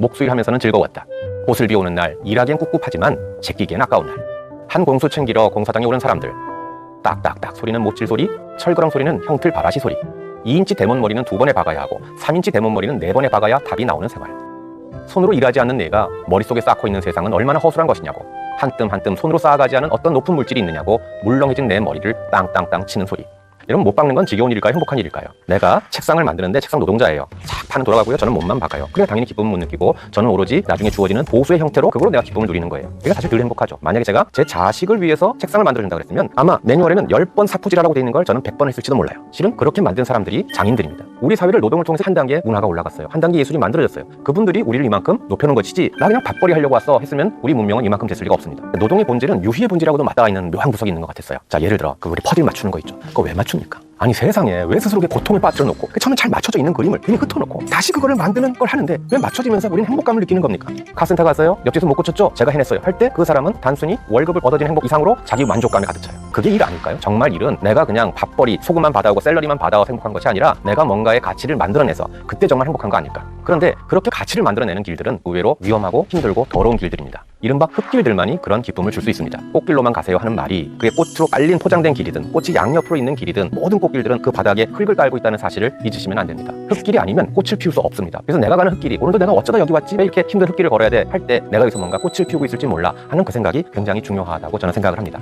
목수일 하면서는 즐거웠다. 옷을 비오는 날, 일하기엔 꿉꿉하지만 제끼기엔 아까운 날. 한 공수 챙기러 공사장에 오는 사람들. 딱딱딱 소리는 못질 소리, 철그렁 소리는 형틀 바라시 소리. 2인치 대문 머리는 두 번에 박아야 하고 3인치 대문 머리는 네 번에 박아야 답이 나오는 생활. 손으로 일하지 않는 내가 머릿속에 쌓고 있는 세상은 얼마나 허술한 것이냐고. 한 뜸 한 뜸 손으로 쌓아가지 않은 어떤 높은 물질이 있느냐고 물렁해진 내 머리를 땅땅땅 치는 소리. 여러분 못 박는 건 지겨운 일일까요? 행복한 일일까요? 내가 책상을 만드는데 책상 노동자예요. 싹 판은 돌아가고요. 저는 몸만 박아요. 그러니까 당연히 기쁨은 못 느끼고 저는 오로지 나중에 주어지는 보수의 형태로 그걸로 내가 기쁨을 누리는 거예요. 이게 사실 늘 행복하죠. 만약에 제가 제 자식을 위해서 책상을 만들어준다 그랬으면 아마 매뉴얼에는 10번 사푸질하라고 돼 있는 걸 저는 100번 했을지도 몰라요. 실은 그렇게 만든 사람들이 장인들입니다. 우리 사회를 노동을 통해서 한 단계 문화가 올라갔어요. 한 단계 예술이 만들어졌어요. 그분들이 우리를 이만큼 높여놓은 것이지 나 그냥 밥벌이 하려고 왔어 했으면 우리 문명은 이만큼 됐을 리가 없습니다. 노동의 본질은 유희의 본질하고도 맞닿아 있는 묘한 구석이 있는 것 같았어요. 자 예를 들어 그 우리 퍼즐 맞추는 거 있죠. 그거 왜 맞춥니까? 아니 세상에 왜 스스로에게 고통에 빠뜨려 놓고 그 처음에 잘 맞춰져 있는 그림을 괜히 흩어놓고 다시 그거를 만드는 걸 하는데 왜 맞춰지면서 우리는 행복감을 느끼는 겁니까? 카센터 가서요 옆집에서 못 고쳤죠? 제가 해냈어요 할 때 그 사람은 단순히 월급을 얻어진 행복 이상으로 자기 만족감에 가득 차요 그게 일 아닐까요? 정말 일은 내가 그냥 밥벌이 소금만 받아오고 샐러리만 받아와서 행복한 것이 아니라 내가 뭔가의 가치를 만들어내서 그때 정말 행복한 거 아닐까? 그런데 그렇게 가치를 만들어내는 길들은 의외로 위험하고 힘들고 더러운 길들입니다. 이른바 흙길들만이 그런 기쁨을 줄 수 있습니다. 꽃길로만 가세요 하는 말이 그게 꽃으로 깔린 포장된 길이든 꽃이 양옆으로 있는 길이든 모든 꽃길들은 그 바닥에 흙을 깔고 있다는 사실을 잊으시면 안 됩니다. 흙길이 아니면 꽃을 피울 수 없습니다. 그래서 내가 가는 흙길이 오늘도 내가 어쩌다 여기 왔지? 왜 이렇게 힘든 흙길을 걸어야 돼? 할 때 내가 여기서 뭔가 꽃을 피우고 있을지 몰라 하는 그 생각이 굉장히 중요하다고 저는 생각을 합니다